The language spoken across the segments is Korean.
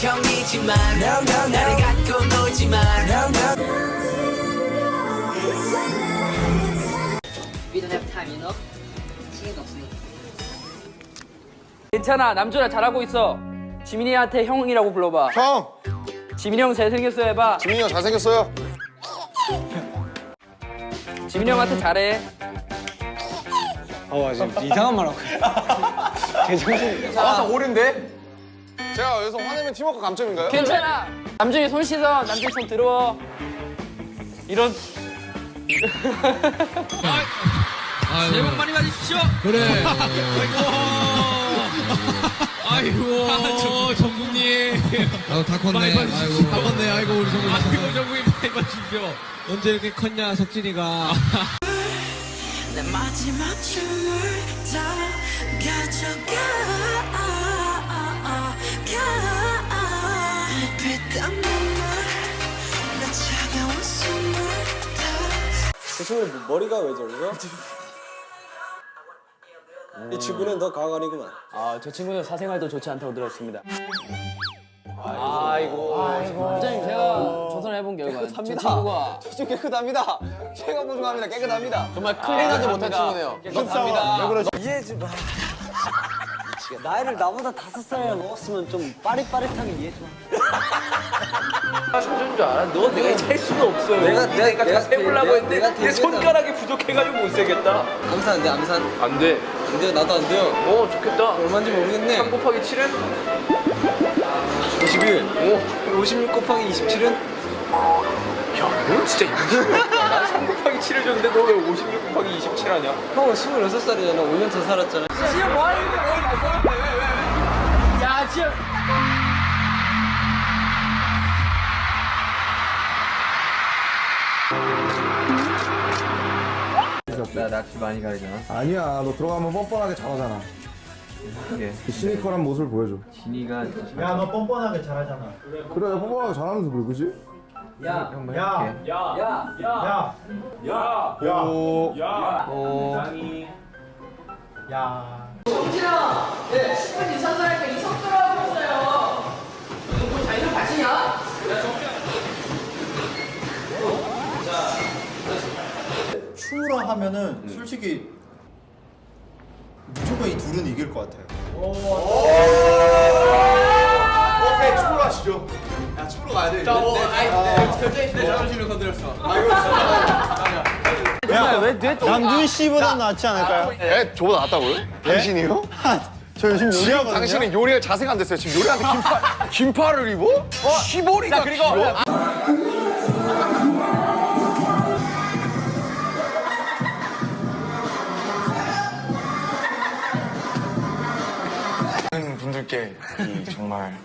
형이지만 나를 갖고 놀지만 We don't have time, you know? 시간 없으니. 괜찮아 남준아 잘하고 있어 지민이한테 형이라고 불러봐 형! 지민이 형 잘생겼어 해봐 지민이 형 잘생겼어요. 지민이 형한테 잘해 아, 오른데? 제가 여기서 화내면 팀워크 감점인가요? 괜찮아 남준이 손 씻어 남준이 손 들어 이런 새해 복 많이 받으십시오. 그래. 아이고. 아이고, 정국님. 아유 다 컸네. 많이 아이고 받으십시오. 다 컸네. 아이고 우리 정국. 아이고, 정국님 많이 받으십시오. 언제 이렇게 컸냐 석진이가. 내 마지막 춤을 다 가져가 가 다그 친구 머리가 왜 저러죠? 이 친구는 더 가관이구만. 아 저 친구는 사생활도 좋지 않다고 들었습니다 아이고 아이고 부장님 제가 조사해본 결과 제 친구가 좀 깨끗합니다. 제가 보증합니다. 깨끗합니다. 정말 클린하지 못한 친구네요 깨끗합니다. 이해 좀 봐. 나이를 나보다 다섯 살 먹었으면 좀 빠릿빠릿하게 이해 좀. 사준 줄 알아? 너 내가 셀 수는 없어 내가- 내가- 내가 세보려고 내가- 했는데 내가 내 손가락이 부족해가지고 못 세겠다 암산 안 돼, 암산. 안 돼 안 돼요, 나도 안 돼요. 어 좋겠다 얼마인지 모르겠네. 3 곱하기 7은? 51. 오. 56 곱하기 27은? 너 진짜 난3 곱하기 7을 줬는데 너 왜 56 곱하기 27 하냐? 형은 26살이잖아. 5년 더 살았잖아. 지금 뭐 하는 거야? 야 지금 아니야 너 들어가면 뻔뻔하게 잘하잖아 그 시니컬한 모습을 보여줘 야, 너 뻔뻔하게 잘하잖아. 그래 뻔뻔하게 잘하면서 그래 그지? 야, 야, 야, 야, 야, 오. 야. 춤으로 하면은 솔직히 무조건 이 둘은 이길 것 같아요. 오 야, 춤으로 가야 돼. 자, 어, 남준 씨보다 낫지 않을까요? 에? 저보다 낫다고요? 당신이요? 저 요즘 요리하거든요. 당신은 요리가 자세가 안 됐어요. 지금 요리한테 긴팔, 긴팔을 입어? 시보리가 그리고 많은 분들께 이 정말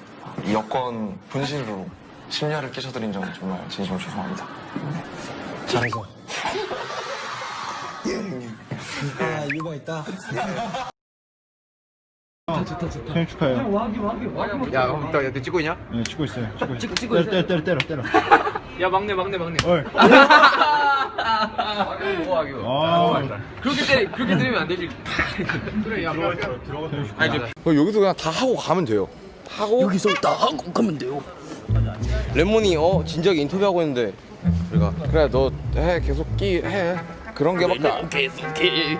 이 여권 분실로 심려를 끼쳐드린 점 정말 진심으로 죄송합니다. 잘해서. 아, 이유가 있다. 생일 축하해요. 야, 그럼 너, 너 찍고 있냐? 네, 찍고 있어요. 찍고 있어요. 찍고 있어요. 때려, 때려, 때려, 때려. 야, 막내, 막내, 막내. 어이. 뭐 하기로. 아, 그렇게 때리, 그렇게 때리면 안 되지. 그래, 야, 어, 여기서 그냥 다 하고 가면 돼요. 하고 여기서 다 하고 가면 돼요 レ몬이 어 진작에 인터뷰하고 했는데 그러니까 그래 너 해 계속 끼 해. 그런 게밖에 안. 계속 계기해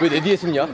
왜내 뒤에 숨냐?